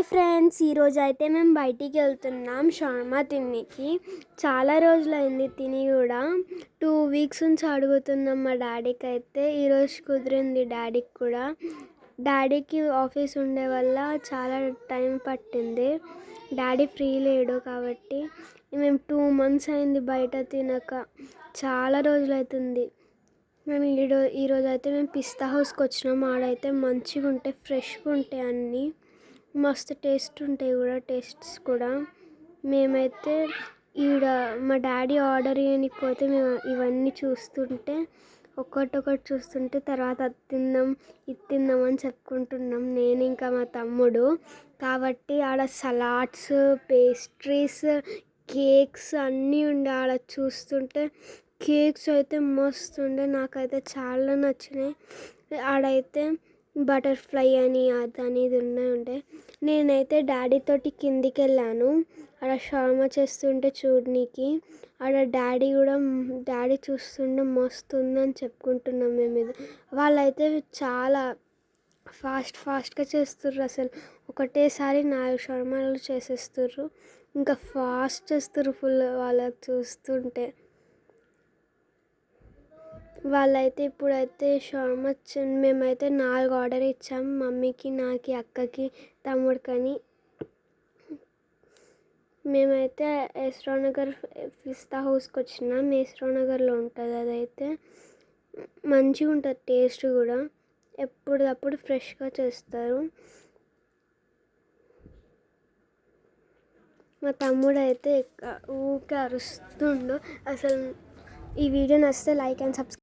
Hi friends ఈరోజు అయితే మేము బయటికి వెళ్తున్నాం షవర్మా తిన్నికి. చాలా రోజులైంది తిని కూడా. టూ వీక్స్ నుంచి అడుగుతున్నాం మా డాడీకి అయితే. ఈరోజు కుదిరింది డాడీకి కూడా. డాడీకి ఆఫీస్ ఉండే వల్ల చాలా టైం పట్టింది. డాడీ ఫ్రీ లేడు కాబట్టి మేము టూ మంత్స్ అయింది బయట తినక. చాలా రోజులు అవుతుంది మేము ఈరో ఈరోజు అయితే మేము పిస్తా హౌస్కి వచ్చినాం. ఆడైతే మంచిగా ఉంటాయి ఫ్రెష్గా ఉంటాయి అన్నీ. మస్తు టేస్ట్ ఉంటాయి కూడా టేస్ట్స్ కూడా. మేమైతే ఈడ మా డాడీ ఆర్డర్ చేయడానికి పోతే మేము ఇవన్నీ చూస్తుంటే ఒక్కటొక్కటి చూస్తుంటే తర్వాత అది తిందాం ఇది తిందాం అని చెప్పుకుంటున్నాం. నేను ఇంకా మా తమ్ముడు. కాబట్టి ఆడ సలాడ్స్ పేస్ట్రీస్ కేక్స్ అన్నీ ఉండే ఆడ చూస్తుంటే కేక్స్ అయితే మస్తు ఉండే నాకైతే చాలా నచ్చినాయి. ఆడైతే బటర్ఫ్లై అని అదని ఇది ఉన్నాయి ఉంటాయి నేనైతే డాడీ తోటి కిందికి వెళ్ళాను ఆడ షార్మా చేస్తుంటే చూడనీకి ఆడ డాడీ కూడా డాడీ చూస్తుంటే మస్తు ఉందని చెప్పుకుంటున్నాం మేము ఇది వాళ్ళైతే చాలా ఫాస్ట్ ఫాస్ట్గా చేస్తుర్రు అసలు. ఒకటేసారి నాలుగు షవర్మాలు చేసేస్తుర్రు. ఇంకా ఫాస్ట్ చేస్తుర్రు ఫుల్ వాళ్ళకి చూస్తుంటే. వాళ్ళైతే ఇప్పుడైతే షవర్మా మేమైతే నాలుగు ఆర్డర్ ఇచ్చాం. మమ్మీకి నాకు అక్కకి తమ్ముడికని. మేమైతే ఎస్రా నగర్ పిస్తా హౌస్కి వచ్చినాం. ఎస్రా నగర్లో ఉంటుంది అదైతే. మంచిగా ఉంటుంది టేస్ట్ కూడా. ఎప్పుడప్పుడు ఫ్రెష్గా చేస్తారు. మా తమ్ముడు అయితే ఊరికే అరుస్తుండు. అసలు ఈ వీడియో నచ్చితే లైక్ అండ్ సబ్స్క్రైబ్